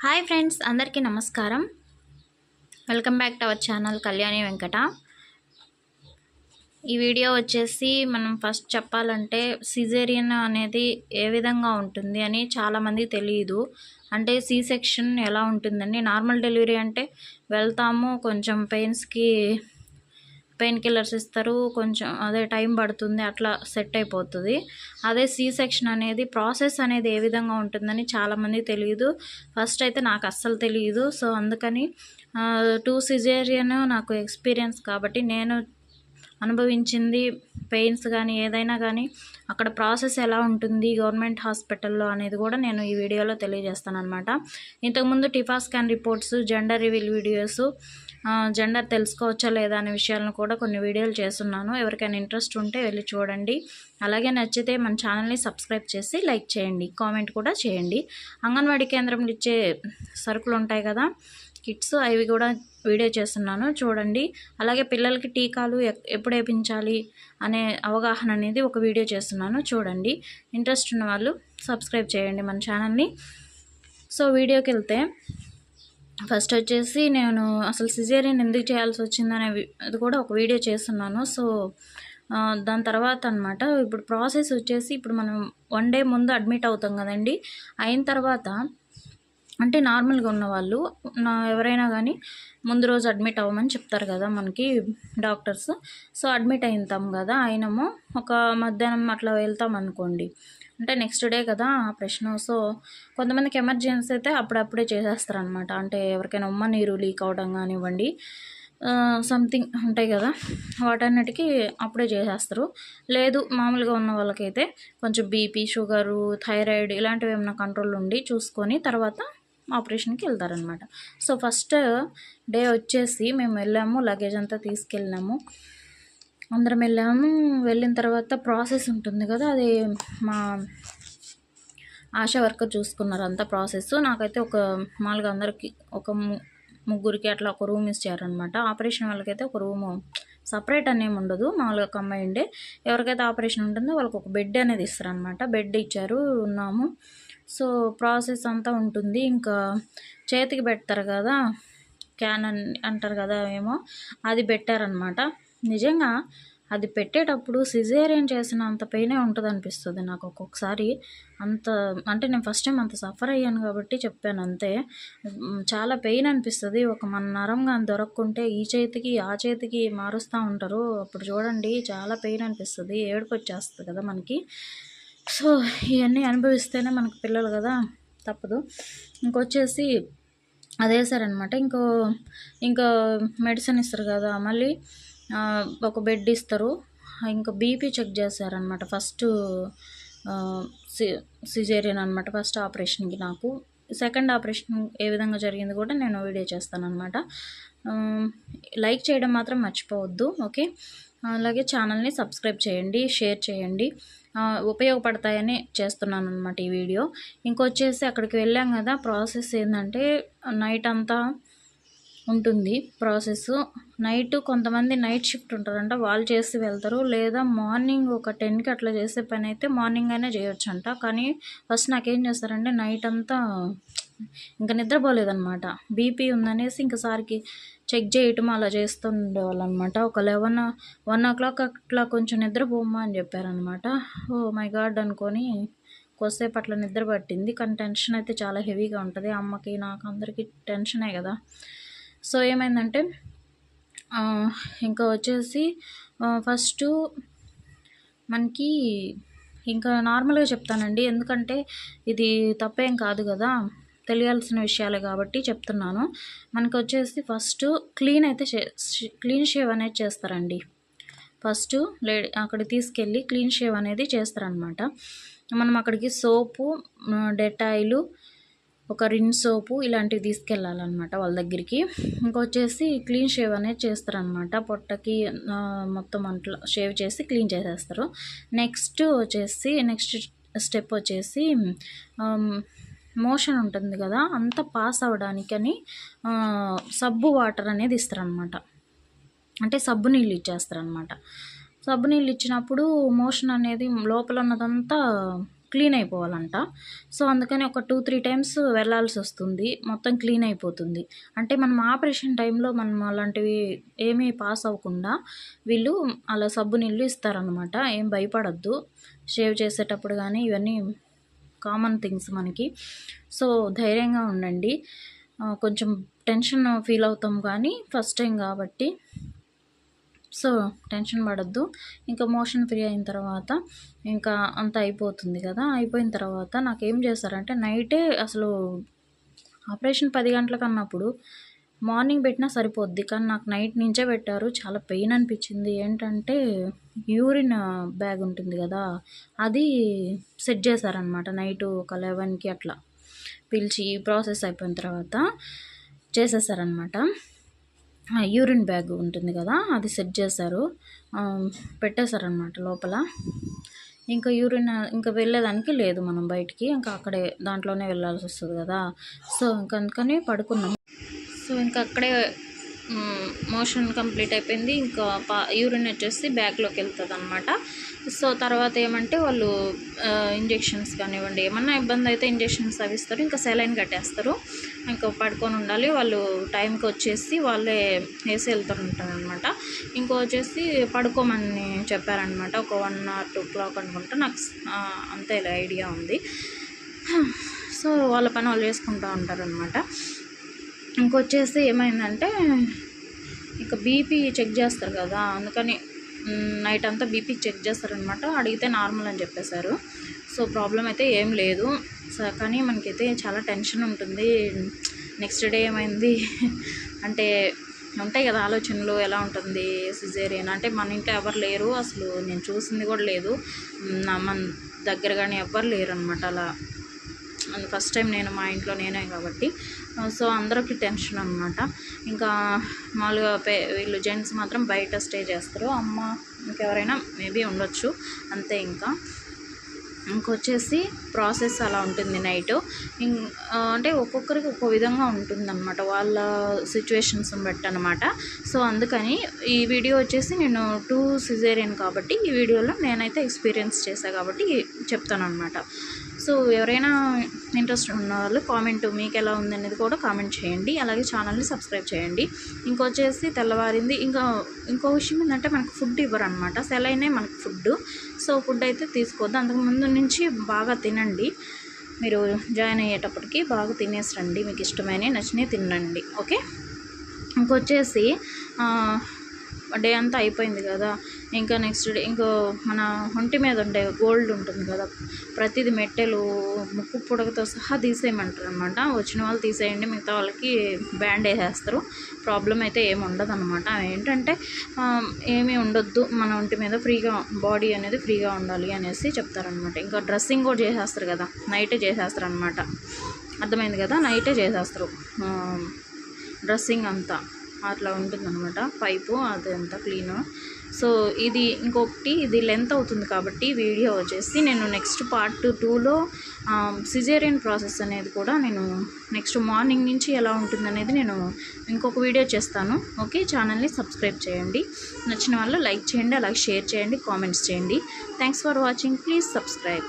Hi friends అందరికీ నమస్కారం. Welcome back to our channel Kalyani Venkata. ఈ వీడియో వచ్చేసి మనం ఫస్ట్ చెప్పాలంటే సిజేరియన్ అనేది ఏ విధంగా ఉంటుంది అని చాలామంది తెలియదు అంటే సి సెక్షన్ ఎలా ఉంటుందని నార్మల్ డెలివరీ అంటే వెళ్తాము కొంచెం పెయిన్స్కి పెయిన్ కిల్లర్స్ ఇస్తారు కొంచెం అదే టైం పడుతుంది అట్లా సెట్ అయిపోతుంది. అదే సి సెక్షన్ అనేది ప్రాసెస్ అనేది ఏ విధంగా ఉంటుందని చాలామంది తెలియదు ఫస్ట్ అయితే నాకు అస్సలు తెలియదు సో అందుకని టూ సిజేరియన్ నాకు ఎక్స్పీరియన్స్ కాబట్టి నేను అనుభవించింది పెయిన్స్ కానీ ఏదైనా కానీ అక్కడ ప్రాసెస్ ఎలా ఉంటుంది గవర్నమెంట్ హాస్పిటల్లో అనేది కూడా నేను ఈ వీడియోలో తెలియజేస్తాను అనమాట ఇంతకుముందు TIFFA scan reports gender reveal videos gender తెలుసుకోవచ్చా లేదా అనే విషయాలను కూడా కొన్ని వీడియోలు చేస్తున్నాను. ఎవరికైనా ఇంట్రెస్ట్ ఉంటే వెళ్ళి చూడండి. అలాగే నచ్చితే మన ఛానల్ని సబ్స్క్రైబ్ చేసి లైక్ చేయండి కామెంట్ కూడా చేయండి. అంగన్వాడీ కేంద్రంలో ఇచ్చే సరుకులు ఉంటాయి కదా కిట్స్ అవి కూడా వీడియో చేస్తున్నాను చూడండి. అలాగే పిల్లలకి టీకాలు ఎప్పుడు వేయించాలి అనే అవగాహన అనేది ఒక వీడియో చేస్తున్నాను చూడండి. ఇంట్రెస్ట్ ఉన్న వాళ్ళు సబ్స్క్రైబ్ చేయండి మన ఛానల్ని. సో వీడియోకి వెళ్తే ఫస్ట్ వచ్చేసి నేను అసలు సిజేరియన్ ఎందుకు చేయాల్సి వచ్చిందనే అది కూడా ఒక వీడియో చేస్తున్నాను. సో దాని తర్వాత అనమాట ఇప్పుడు ప్రాసెస్ వచ్చేసి ఇప్పుడు మనం వన్ డే ముందు అడ్మిట్ అవుతాం కదండి. అయిన తర్వాత అంటే నార్మల్గా ఉన్నవాళ్ళు నా ఎవరైనా కానీ ముందు రోజు అడ్మిట్ అవ్వమని చెప్తారు కదా మనకి డాక్టర్స్. సో అడ్మిట్ అయితాం కదా అయినము ఒక మధ్యాహ్నం అట్లా వెళ్తాం అనుకోండి. అంటే నెక్స్ట్ డే కదా ఆపరేషన్ సో కొంతమందికి ఎమర్జెన్సీ అయితే అప్పుడప్పుడే చేసేస్తారనమాట అంటే ఎవరికైనా ఉమ్మ నీరు లీక్ అవడం కానివ్వండి సంథింగ్ ఉంటాయి కదా వాటన్నిటికీ అప్పుడే చేసేస్తారు. లేదు మామూలుగా ఉన్న వాళ్ళకైతే కొంచెం బీపీ షుగరు థైరాయిడ్ ఇలాంటివి ఏమైనా కంట్రోల్ ఉండి చూసుకొని తర్వాత ఆపరేషన్కి వెళ్తారనమాట సో ఫస్ట్ డే వచ్చేసి మేము వెళ్ళాము లగేజ్ అంతా తీసుకెళ్ళినాము. అందరం వెళ్ళాము. వెళ్ళిన తర్వాత ప్రాసెస్ ఉంటుంది కదా అది మా ఆశా వర్కర్ చూసుకున్నారు అంతా ప్రాసెస్. నాకైతే ఒక మామూలుగా అందరికి ఒక ముగ్గురికి అట్లా ఒక రూమ్ ఇచ్చారనమాట ఆపరేషన్ వాళ్ళకైతే ఒక రూము సపరేట్ అనేమి ఉండదు. మామూలుగా కంబైండే ఎవరికైతే ఆపరేషన్ ఉంటుందో వాళ్ళకి ఒక బెడ్ అనేది ఇస్తారనమాట బెడ్ ఇచ్చారు ఉన్నాము. సో ప్రాసెస్ అంతా ఉంటుంది. ఇంకా చేతికి పెడతారు కదా క్యాన్ అంటారు కదా ఏమో అది పెట్టారనమాట నిజంగా అది పెట్టేటప్పుడు సిజేరియన్ చేసిన అంత పెయినే ఉంటుంది అనిపిస్తుంది నాకు ఒక్కొక్కసారి. అంత అంటే నేను ఫస్ట్ టైం అంత సఫర్ అయ్యాను కాబట్టి చెప్పాను అంతే. చాలా పెయిన్ అనిపిస్తుంది. ఒక మన నరం కానీ దొరక్కుంటే ఈ చేతికి ఆ చేతికి మారుస్తూ ఉంటారు. అప్పుడు చూడండి చాలా పెయిన్ అనిపిస్తుంది. ఏడుపు వచ్చేస్తుంది కదా మనకి. సో ఇవన్నీ అనుభవిస్తేనే మనకు పిల్లలు కదా తప్పదు. ఇంకొచ్చేసి అదే సార్ అనమాట ఇంకో ఇంకా మెడిసిన్ ఇస్తారు కదా మళ్ళీ ఒక బెడ్ ఇస్తారు. ఇంకా బీపీ చెక్ చేశారనమాట ఫస్ట్ సిజేరియన్ అనమాట ఫస్ట్ ఆపరేషన్కి నాకు. సెకండ్ ఆపరేషన్ ఏ విధంగా జరిగింది కూడా నేను వీడియో చేస్తానమాట లైక్ చేయడం మాత్రం మర్చిపోవద్దు ఓకే అలాగే ఛానల్ని సబ్స్క్రైబ్ చేయండి షేర్ చేయండి. ఉపయోగపడతాయని చేస్తున్నాను అనమాట ఈ వీడియో ఇంకొచ్చేసి అక్కడికి వెళ్ళాం కదా ప్రాసెస్ ఏంటంటే నైట్ అంతా ఉంటుంది ప్రాసెస్. నైట్ కొంతమంది నైట్ షిఫ్ట్ ఉంటారంట వాళ్ళు చేసి వెళ్తారు. లేదా మార్నింగ్ ఒక టెన్కి అట్లా చేసే పని అయితే మార్నింగ్ అయినా చేయొచ్చంట. కానీ ఫస్ట్ నాకేం చేస్తారంటే నైట్ అంతా ఇంకా నిద్రపోలేదనమాట బీపీ ఉందనేసి ఇంక సార్కి చెక్ చేయటం అలా చేస్తూ ఉండేవాళ్ళు అనమాట ఒక లెవెన్ వన్ ఓ క్లాక్ అట్లా కొంచెం నిద్రపోమ్మా అని చెప్పారనమాట ఓ మై గాడ్ అనుకొని కొద్దిసేపు అట్లా నిద్ర పట్టింది. కానీ టెన్షన్ అయితే చాలా హెవీగా ఉంటుంది. అమ్మకి నాకు అందరికీ టెన్షనే కదా. సో ఏమైందంటే ఇంకా వచ్చేసి ఫస్ట్ మనకి ఇంకా నార్మల్గా చెప్తానండి. ఎందుకంటే ఇది తప్పేం కాదు కదా తెలియాల్సిన విషయాలే కాబట్టి చెప్తున్నాను. మనకు వచ్చేసి ఫస్ట్ క్లీన్ అయితే క్లీన్ షేవ్ అనేది చేస్తారండి. ఫస్ట్ లేడీ అక్కడ తీసుకెళ్ళి క్లీన్ షేవ్ అనేది చేస్తారనమాట. మనం అక్కడికి సోపు డెటాయిలు ఒక రిన్ సోపు ఇలాంటివి తీసుకెళ్ళాలన్నమాట వాళ్ళ దగ్గరికి. ఇంకొచ్చేసి క్లీన్ షేవ్ అనేది చేస్తారనమాట పొట్టకి మొత్తం అంట్లో షేవ్ చేసి క్లీన్ చేసేస్తారు. నెక్స్ట్ వచ్చేసి నెక్స్ట్ స్టెప్ వచ్చేసి మోషన్ ఉంటుంది కదా అంత పాస్ అవ్వడానికని సబ్బు వాటర్ అనేది ఇస్తారనమాట అంటే సబ్బు నీళ్ళు ఇచ్చేస్తారనమాట సబ్బు నీళ్ళు ఇచ్చినప్పుడు మోషన్ అనేది లోపల ఉన్నదంతా క్లీన్ అయిపోవాలంట. సో అందుకని ఒక టూ త్రీ టైమ్స్ వెళ్ళాల్సి వస్తుంది. మొత్తం క్లీన్ అయిపోతుంది. అంటే మనం ఆపరేషన్ టైంలో మనం అలాంటివి ఏమీ పాస్ అవ్వకుండా వీళ్ళు అలా సబ్బు నీళ్ళు ఇస్తారనమాట ఏం భయపడద్దు. షేవ్ చేసేటప్పుడు కానీ ఇవన్నీ కామన్ థింగ్స్ మనకి. సో ధైర్యంగా ఉండండి. కొంచెం టెన్షన్ ఫీల్ అవుతాం కానీ ఫస్ట్ టైం కాబట్టి సో టెన్షన్ పడద్దు. ఇంకా మోషన్ ఫ్రీ అయిన తర్వాత ఇంకా అంత అయిపోతుంది కదా. అయిపోయిన తర్వాత నాకు ఏం చేస్తారంటే నైటే అసలు ఆపరేషన్ పది గంటలకు అన్నప్పుడు మార్నింగ్ పెట్టినా సరిపోద్ది. కానీ నాకు నైట్ నుంచే పెట్టారు. చాలా పెయిన్ అనిపించింది. ఏంటంటే యూరిన్ బ్యాగ్ ఉంటుంది కదా అది సెట్ చేశారనమాట నైట్ ఒక లెవెన్కి అట్లా. పిలిచి ప్రాసెస్ అయిపోయిన తర్వాత చేసేసారనమాట యూరిన్ బ్యాగ్ ఉంటుంది కదా అది సెట్ చేశారు. పెట్టేశారనమాట లోపల. ఇంకా యూరిన్ ఇంకా వెళ్ళేదానికి లేదు మనం బయటికి ఇంకా అక్కడే దాంట్లోనే వెళ్ళాల్సి వస్తుంది కదా. సో ఇంకా అందుకని పడుకున్నాం. సో ఇంకా అక్కడే మోషన్ కంప్లీట్ అయిపోయింది. ఇంకా పా యూరిన్ వచ్చేసి బ్యాగ్లోకి వెళ్తుంది అనమాట సో తర్వాత ఏమంటే వాళ్ళు ఇంజెక్షన్స్ కానివ్వండి ఏమన్నా ఇబ్బంది అయితే ఇంజెక్షన్స్ అవి ఇస్తారు. ఇంకా సెలైన్ కట్టేస్తారు. ఇంకా పడుకొని ఉండాలి. వాళ్ళు టైంకి వచ్చేసి వాళ్ళే వేసి వెళ్తుంటారు అనమాట ఇంకో వచ్చేసి పడుకోమని చెప్పారనమాట ఒక వన్ ఆర్ టూ క్లాక్ అనుకుంటా. నాకు అంతే ఐడియా ఉంది. సో వాళ్ళ పని వాళ్ళు చేసుకుంటూ ఉంటారనమాట ఇంకొచ్చేసి ఏమైందంటే ఇక బీపీ చెక్ చేస్తారు కదా అందుకని నైట్ అంతా బీపీ చెక్ చేస్తారనమాట. అడిగితే నార్మల్ అని చెప్పేశారు. సో ప్రాబ్లం అయితే ఏం లేదు. సో కానీ మనకైతే చాలా టెన్షన్ ఉంటుంది. నెక్స్ట్ డే ఏమైంది? అంటే ఉంటాయి కదా ఆలోచనలు ఎలా ఉంటుంది సిజేరియన్? అంటే మన ఇంట్లో ఎవరు లేరు అసలు నేను చూసింది కూడా లేదు. నా మన దగ్గర కానీ ఎవ్వరు లేరు అనమాట అలా. ఫస్ట్ టైం నేను మా ఇంట్లో నేనే కాబట్టి. సో అందరికి టెన్షన్ అనమాట ఇంకా మామూలుగా పే వీళ్ళు జెంట్స్ మాత్రం బయట స్టే చేస్తారు. అమ్మ ఇంకెవరైనా మేబీ ఉండొచ్చు. అంతే ఇంకా. ఇంకొచ్చేసి ప్రాసెస్ అలా ఉంటుంది నైట్. అంటే ఒక్కొక్కరికి ఒక్కో విధంగా ఉంటుందన్నమాట. వాళ్ళ సిచ్యువేషన్స్ బట్టి అనమాట సో అందుకని ఈ వీడియో వచ్చేసి నేను టూ సిజేరియన్ కాబట్టి ఈ వీడియోలో నేనైతే ఎక్స్పీరియన్స్ చేశాను కాబట్టి చెప్తాను అనమాట సో ఎవరైనా ఇంట్రెస్ట్ ఉన్న వాళ్ళు కామెంట్ మీకు ఎలా ఉంది అనేది కూడా కామెంట్ చేయండి. అలాగే ఛానల్ని సబ్స్క్రైబ్ చేయండి. ఇంకొచ్చేసి తెల్లవారింది. ఇంకా ఇంకో విషయం ఏంటంటే మనకు ఫుడ్ ఇవ్వరు అనమాట సెలైనే మనకు ఫుడ్. సో ఫుడ్ అయితే తీసుకోవద్దు. అంతకుముందు నుంచి బాగా తినండి. మీరు జాయిన్ అయ్యేటప్పటికి బాగా తినేసి రండి. మీకు ఇష్టమైన నచ్చినవి తినండి. ఓకే? ఇంకొచ్చేసి డే అంతా అయిపోయింది కదా. ఇంకా నెక్స్ట్ డే ఇంకో మన ఒంటి మీద ఉండే గోల్డ్ ఉంటుంది కదా. ప్రతిదీ మెట్టెలు ముక్కు పుడకతో సహా తీసేయమంటారు అనమాట వచ్చిన వాళ్ళు తీసేయండి మిగతా వాళ్ళకి బ్యాండ్ వేసేస్తారు. ప్రాబ్లం అయితే ఏమి ఉండదు అనమాట ఏంటంటే ఏమీ ఉండొద్దు. మన ఒంటి మీద ఫ్రీగా బాడీ అనేది ఫ్రీగా ఉండాలి అనేసి చెప్తారనమాట. ఇంకా డ్రెస్సింగ్ కూడా చేసేస్తారు కదా. నైటే చేసేస్తారు అనమాట అర్థమైంది కదా? నైటే చేసేస్తారు. డ్రెస్సింగ్ అంతా. అట్లా ఉంటుందన్నమాట. పైపు అదంతా క్లీన్. సో ఇది ఇంకొకటి ఇది లెంత్ అవుతుంది కాబట్టి వీడియో వచ్చేసి నేను నెక్స్ట్ పార్ట్ టూలో సిజేరియన్ ప్రాసెస్ అనేది కూడా నేను నెక్స్ట్ మార్నింగ్ నుంచి ఎలా ఉంటుంది అనేది నేను ఇంకొక వీడియో చేస్తాను. ఓకే? ఛానల్ని సబ్స్క్రైబ్ చేయండి. నచ్చిన వాళ్ళు లైక్ చేయండి అలాగే షేర్ చేయండి కామెంట్స్ చేయండి. Thanks for watching please subscribe